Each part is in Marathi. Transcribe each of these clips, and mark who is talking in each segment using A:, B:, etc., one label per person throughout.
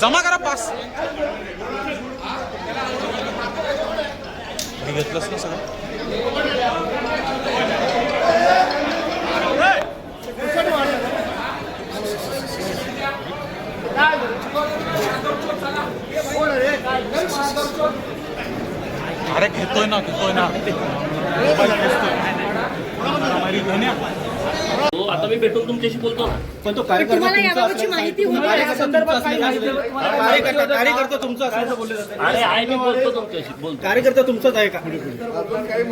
A: जमा करा पास. मी घेतलंच ना सगळं. अरे घेतोय ना घेतोय ना. मोबाईल घेतोय.
B: आता मी भेटून तुमच्याशी बोलतो ना.
C: पण तो कार्यकर्ता
D: तुम्हाला
C: तुमचा
D: याबाबतची
C: असल्याचं-
D: माहिती होती
C: कार्यकर्ता
D: का?
C: तुमचा असल्याचं- कार्यकर्ता कार्यकर्ता तुमचा असल्याचं बोलले जाते.
B: अरे आहे मी बोलतो तुमच्याशी. बोलतो
C: कार्यकर्ता तुमचाच आहे का?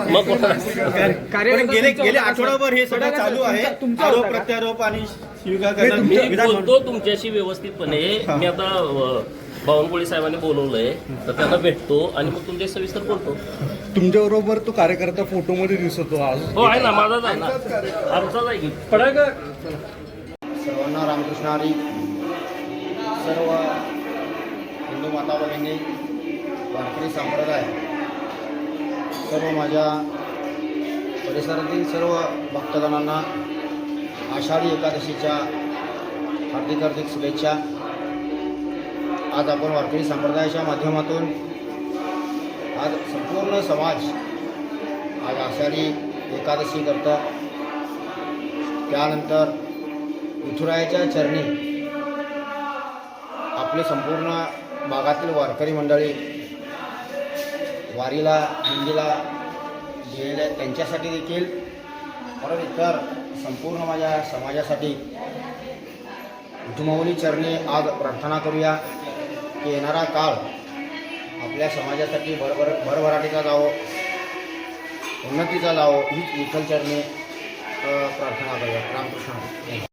B: मग कोण
C: पण गेले गेले आठवडाभर हे सगळं चालू आहे. आरोप प्रत्यारोप आणि शिविका
B: मी
C: विधान
B: बोलतो तुमच्याशी व्यवस्थितपणे. मी आता अ, बावनकुळे साहेबांनी बोलवलंय. तर त्यांना भेटतो आणि मग तुमच्या सविस्तर बोलतो
E: तुमच्याबरोबर तो कार्यकर्ता फोटोमध्ये दिसतो आज.
B: हो आहे ना माझाच आहे ना. आमचाच आहे की. पडा का?
F: सर्वांना रामकृष्ण हरी. सर्व हिंदू माता भगिनी वारकरी संप्रदाय सर्व माझ्या परिसरातील सर्व भक्तगणांना आषाढी एकादशीच्या हार्दिक हार्दिक शुभेच्छा. आज आपण वारकरी संप्रदायाच्या माध्यमातून आज संपूर्ण समाज आज आषाढी एकादशी करतं. त्यानंतर विठुरायाच्या चरणी आपले संपूर्ण भागातील वारकरी मंडळी वारीला हिंदीला गेलेले त्यांच्यासाठी देखील परत इतर संपूर्ण माझ्या समाजासाठी विठुमाऊली चरणी आज प्रार्थना करूया. की येणारा काळ आपल्या समाजासाठी भरभर भरभराटीचा जावो उन्नतीचा जावो हीच विठलचरणी प्रार्थना करूया. रामकृष्ण